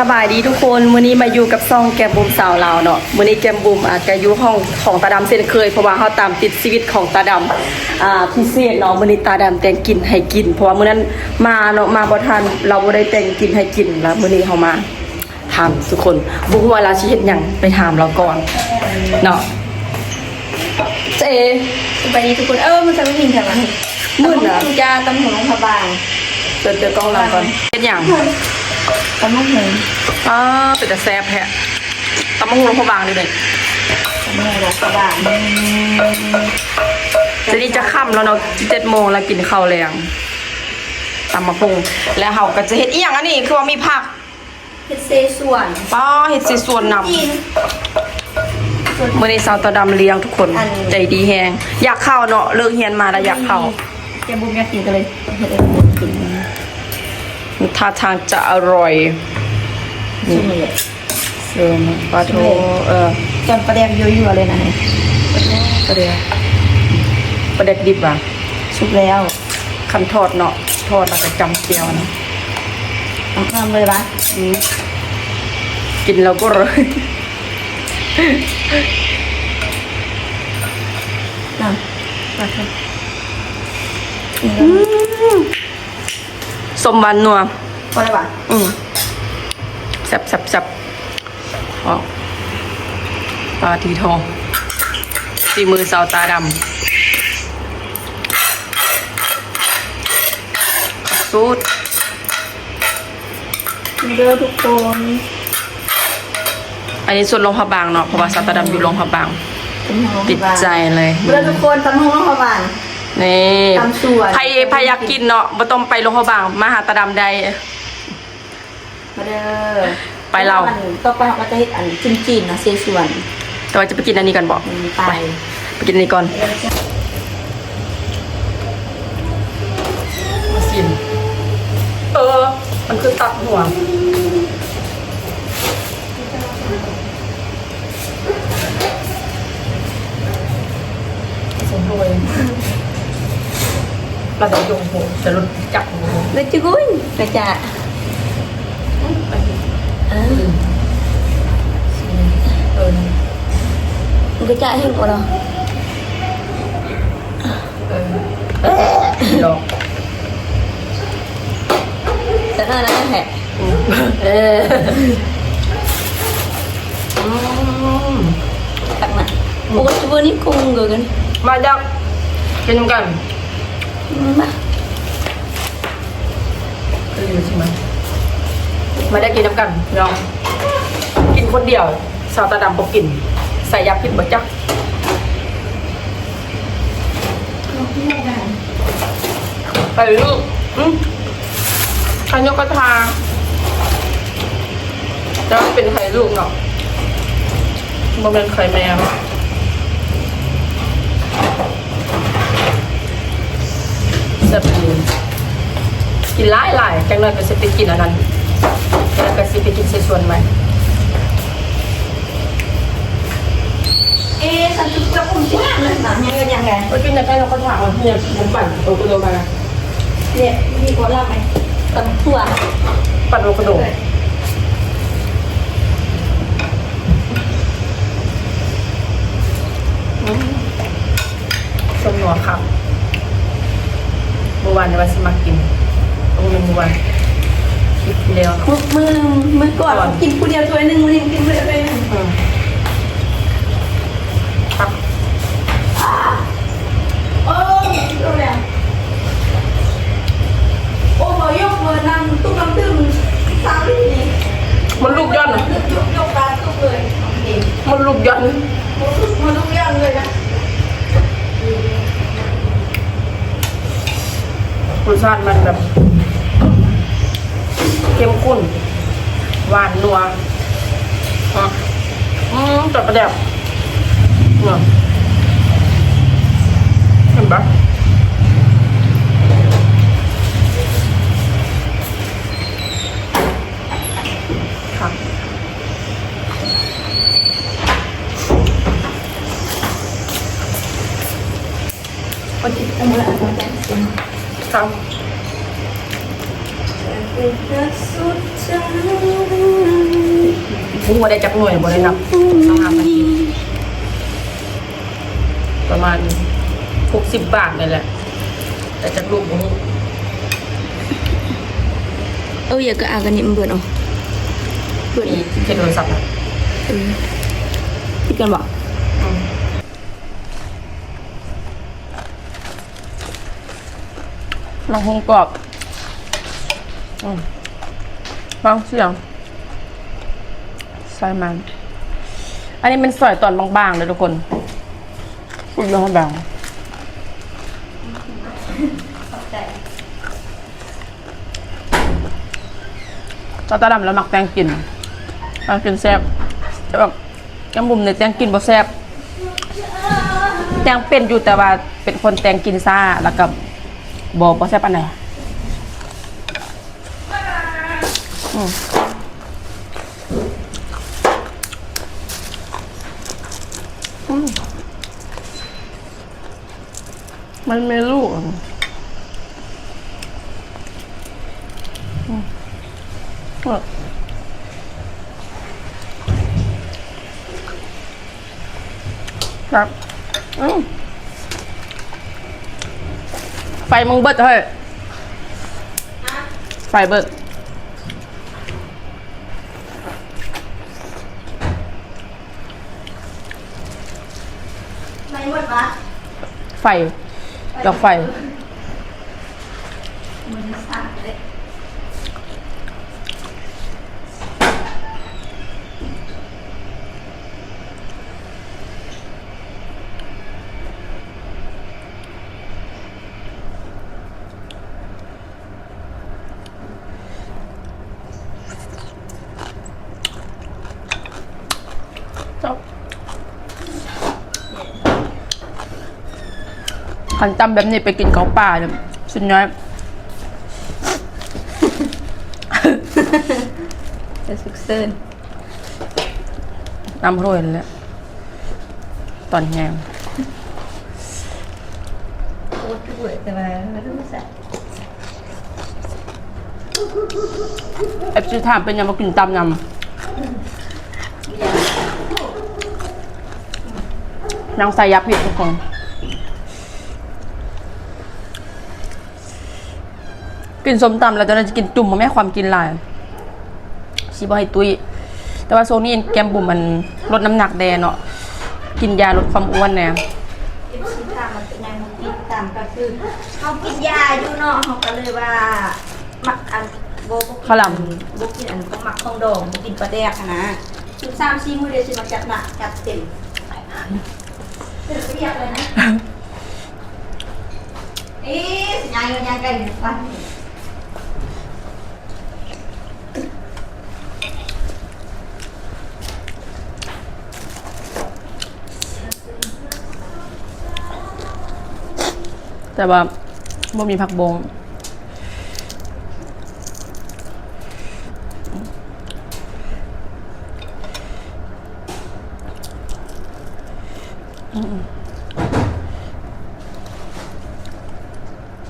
สบายดีทุกคนวันนี้มาอยู่กับซองแกมบุมสาวลาวเนาะวันนี้แกมบุมอาจจะอยู่ห้องของตาดำเช่นเคยเพราะว่าเขาตามติดชีวิตของตาดำอ่าพิเศษเนาะวันนี้ตาดำแต่งกินให้กิน เพราะว่ามื้อนั้นมาเนาะมาบ่ทันเราบ่ได้แต่งกินให้กินแล้วมื้อนี้เขามาถามทุกคนบ่ฮู้ว่าเราสิเฮ็ดหยังไปถามเราก่อนเนาะเจสวัสดีทุกคนเออมันจะไม่พิงแถวนั้นมืดเหรอตำยาตำหงพบางเจอเจอกล้องเราก่อนเฮ็ดหยัง ตำมะหงอ้าเป็นแต่แซ่บแฮะตำมะฮุงลงพอบางเลยเด้ตำมะหงพบางจะนี่จะค่ำแล้วเนาะเจ็ดโมงแล้วกินข้าวแรงตำมะพุงแล้วเขาก็จะเห็ดอีหยังอันนี้คือว่ามีผักเฮ็ดเซส่วนป้าเห็ดสีส่วนนกินำเมื่อในสาวตาดำเลี้ยงทุกคนอันนี้ใจดีแฮงอยากเข้าเนาะเลิกเฮียนมาแล้วอยากเข้าแกบุมอยากกินกันเลยเฮ็ดเองกิน ท่าทางจะอร่อยชิมเลยเออปลาโทเออจนประเดี๋ยวยั่วๆเลยนะเนี่ยปลาเดียวปลาเด็กดิบอะชุบแล้วคันทอดเนาะทอดแล้วก็จำเจียวนะเอาข้ามเลยปะอืมกินแล้วก็เลยน่ะมาครับกิน สมวันนัวพอแล้วปะอืมสับสับสับอ๋อปลาทีทองสีมือสาวตาดำสูตรมีเด้อทุกคน อันนี้ส่วนลงพระบางเนาะเพราะว่าสาวตาดำอยู่ลงพระบางตำหงติดใจเลยเด้อทุกคนตำหงพบาง นี่ตำสวนใครใครอยากกินเนาะบ่ต้องไปลงพระบางมาหาตาดำใด มาเด้อไปเราต่อไปเราก็จะเฮ็ดอันจีนๆนะเซส่วนแต่ว่าจะไปกินอันนี้กันบอกอืมไปไปกินอันนี้ก่อนมาสิน เออ มันคือตัดหัว สมด้วย เราจะยงหัวจะรุดจับหัวเลยจุกุ้ยกระจะเออเออมันกระ กแต่หน้านั้นแหละเอออืมตักมาโอ้ยจุกุ้ยนี่กุ้งเกินมาดักกินกันมาคืออยู่ใช่ไหมมาได้กินน้ำกันลองกินคนเดียว สาวตาดำปกกิน ใส่ยาพิษบ่จักไปลูกอืมไข่นกกระทาแล้วเป็นไข่ลูกเนาะมันเป็นไข่แมว แซ่บดีกินหลายหลายๆจังเลยก็จะไปกินอันนั้นแล้วก็สิไปกินเสชวนใหม่เอ๊ะฉันจุกจะกุ้งชิ้นเลยนะยังไงยังไงไปกินแต่ไข่นกกระทาอะเนี่ยผมปั่นโอคุโดมาเนี่ยมีคนเล่าไหมตำถั่วปั่นโอคุโดอืมสมหนัวครับเมื่อ วานเนี่ยว่าสิมากินโอ้ยเมื่อวานคลิปที่แล้วมือมือหนึ่งมือก่อนกินผู้เดียวถ้วยหนึ่งวันนี้กินผู้เดียวถ้วยหนึ่งอืมครับโอ้ยรู้แล้วโอ้บอยกเบอร์นั่งตุ้มน้ำตึ้มสามที่นี่มันลูกย่อนยกยกตาตุ้มเลยเองมันลูกย่อนมันทุกอย่างเลยนะ รส ชาติมันแบบเข้มข้นหวานนัวอืมจัดประเดี๋ยวเห็นปะค่ะคนที่ตั้งละมาแต่เป็นค่ะเป็นรักสุดใจพุ่งมาได้จักหน่วยบ่ได้นับต้องหามากินประมาณหกสิบบาทนี่แหละ แต่จากลูกบ่ฮู้เอออย่าก็อากันนี่มันเบื่อเนาะเบื่อมีเทคโนโลยีศัพท์นะเออพี่กันบอก น้องหงกรอบอืมฟังเสียงใส่มัน อันนี้เป็นสอยตอนบางๆเลยทุกคนคุณลองแบ่งตอนตาดำแล้วหมักแตงกินแตงกินแซ่บแต่แบบแกงบุ่มเนี่ยแตงกินบ่แซ่บแตงเป็นอยู่แต่ว่าเป็นคนแตงกินซ่าแล้วก็ บ่บ่แซ่บอันไหนอืมมันไม่รู้อะอืมอะครับอืม ไฟมึงเบิดเฮ้ยไฟเบิดไม่หมดวะไฟดอกไฟ มันสั่นเลย เจ้า ขันตำแบบนี้ไปกินเกาป่าเนี่ยสุดยอดจะสุกเซินน้ำโรยนั่นแหล้วตอนแห้งโคตรเบื่อแต่ว่าไม่รู้สักเอฟซีถามเป็นยังมากินตำยำนางใส่ยับผิดทุกคน กินส้มตำแล้วตอนนั้นจะกินจุ่มมาแม่ความกินหลายชีบให้ตุยแต่ว่าโซนี่แกมบุ่มมันลดน้ำหนักแดนเนาะกินยาลดความอ้วนแน่เอฟซีถามมันเป็นยังไงติดตามก็คือเขากินยาอยู่เนาะเขาก็เลยว่ามักอันโบบ่กินข้าวหลามโบกินอันต้องมักของดองโบกินปลาแดกอะนะชุดสามสี่มือเดียวสิมาจัดหนักจัดเต็มเต็มเรียกเลยนะเอ๊ะสัญญาณยังไงกัน แต่ว่าบ่มีผักบง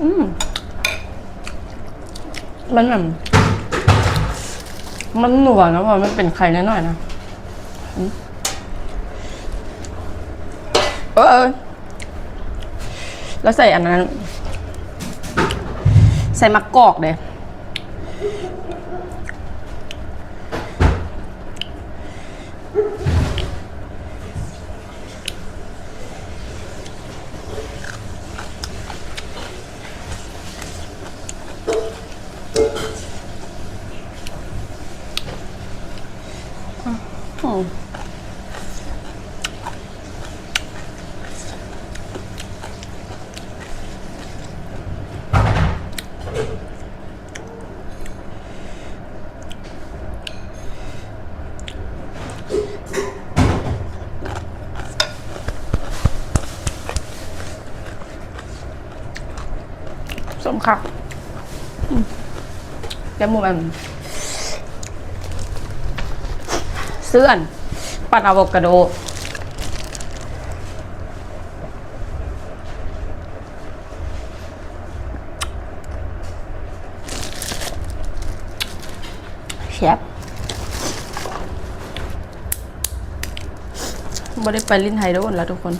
อืมมันแบบมันหนวนะพรามันเป็นไข่น้อยๆนะเออ แล้วใส่อันนั้น ใส่มะกอกเลยอืมสม คักแล้วหมูมันเสื่อนปันอะโวคาโดแซ่บบ่ได้ไปลิ้นไฮโดนแล้วทุกคน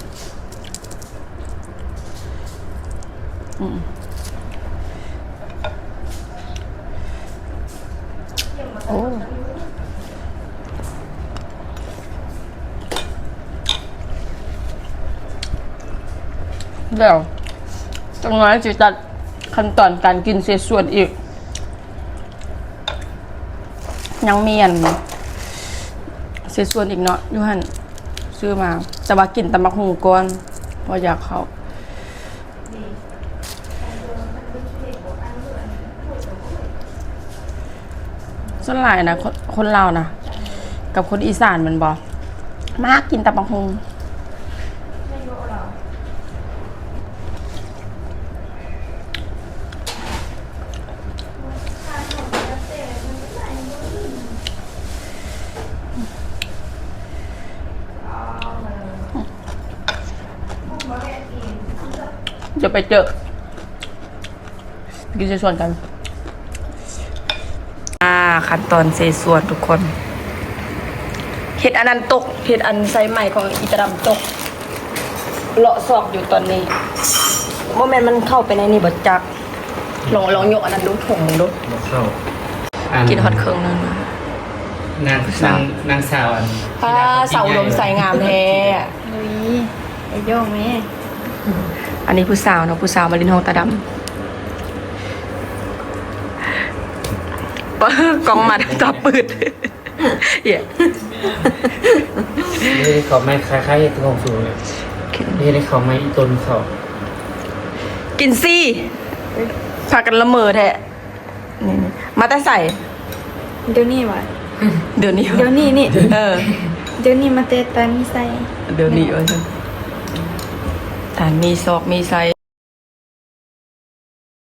เดี๋ยวจังน้อยจะจัดขั้นตอนการกินเสียส่วนอีก ยังมีอันเสียส่วนอีกเนาะยูหันซื้อมา แต่ว่ากินตำบักหุงก่อนเพราะอยากเขาส่วนหลายนะคนคนลานะ กับคนอีสานมันบอกมากกินตำบักหุง จะไปเจอกินเสียส่วนกัน อ่าขั้นตอนเซส่วนทุกคนเห็ดอันนั้นตกเห็ดอันไซใหม่ของอีตาดำตก เลาะซอกอยู่ตอนนี้โมเมนต์มันเข้าไปในนี่บดจักลองลองยกอันนั้นดูถุงดูบอกเข้ากินฮอตเครื่องนึงนะนางนางนางสาวอันอ่าเสาลมใส่งามแท้ลุยไอ้โยงแม่ อันนี้ผู้สาวเนาะผู้สาวมาลินห้องตาดำปะกองมาจับปืดเหี้ยนี่เขาไม่คล้ายๆกับของสูงเลยนี่ได้เขาไม่อีต้นเขากินซี่พากันละเมอแท้นี่ๆมาแต่ใส่ เดี๋ยวนี้วะเดี๋ยวนี้เดี๋ยวนี้นี่ เออ เดี๋ยวนี้มาเตะตามีใส่ เดี๋ยวนี้เออ ทานมีซอกมีไซ